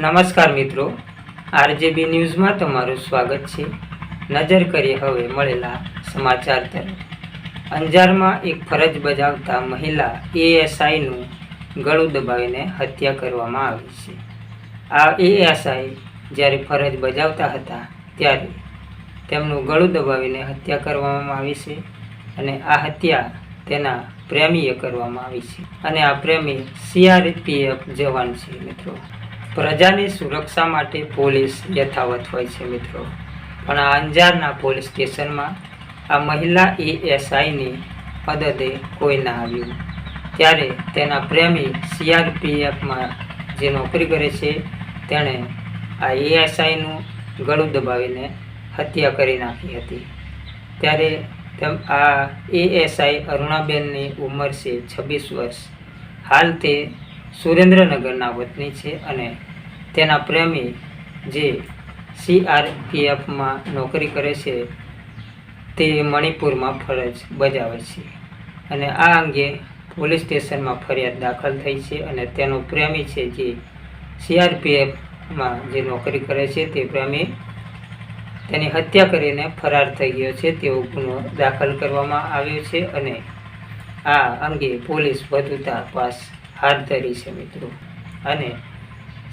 નમસ્કાર મિત્રો. આરજેબી ન્યૂઝમાં તમારું સ્વાગત છે. નજર કરીએ હવે મળેલા સમાચાર તરફ. અંજારમાં એક ફરજ બજાવતા મહિલા એએસઆઈનું ગળું દબાવીને હત્યા કરવામાં આવી છે. આ એએસઆઈ જ્યારે ફરજ બજાવતા હતા ત્યારે તેમનું ગળું દબાવીને હત્યા કરવામાં આવી છે અને આ હત્યા તેના પ્રેમીએ કરવામાં આવી છે. અને આ પ્રેમી સીઆરપીએફ જવાન છે મિત્રો. પ્રજાની સુરક્ષા માટે પોલીસ યથાવત હોય છે મિત્રો. પણ આ અંજારના પોલીસ સ્ટેશનમાં આ મહિલા એએસઆઈની મદદે કોઈ ના આવ્યું. ત્યારે તેના પ્રેમી સીઆરપીએફમાં જે નોકરી કરે છે, તેણે આ એએસઆઈનું ગળું દબાવીને હત્યા કરી નાખી હતી. ત્યારે આ એએસઆઈ અરુણાબેનની ઉંમર છે છવ્વીસ વર્ષ. હાલ તે સુરેન્દ્રનગરના વતની છે અને તેના પ્રેમી જે સીઆરપીએફમાં નોકરી કરે છે, તે મણિપુરમાં ફરજ બજાવે છે અને આ અંગે પોલીસ સ્ટેશનમાં ફરિયાદ દાખલ થઈ છે અને તેનો પ્રેમી છે જે સીઆરપીએફમાં જે નોકરી કરે છે, તે પ્રેમી તેની હત્યા કરીને ફરાર થઈ ગયો છે. તેવો ગુનો દાખલ કરવામાં આવ્યો છે અને આ અંગે પોલીસ વધુ તપાસ હાથ ધરી છે મિત્રો. અને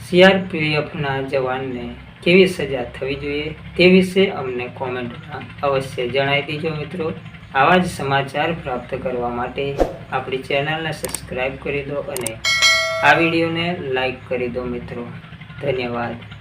સીઆરપીએફના જવાનને કેવી સજા થવી જોઈએ તે વિશે અમને કોમેન્ટમાં અવશ્ય જણાવી દીજો મિત્રો. આવા જ સમાચાર પ્રાપ્ત કરવા માટે આપણી ચેનલને સબસ્ક્રાઈબ કરી દો અને આ વિડીયોને લાઈક કરી દો મિત્રો. ધન્યવાદ.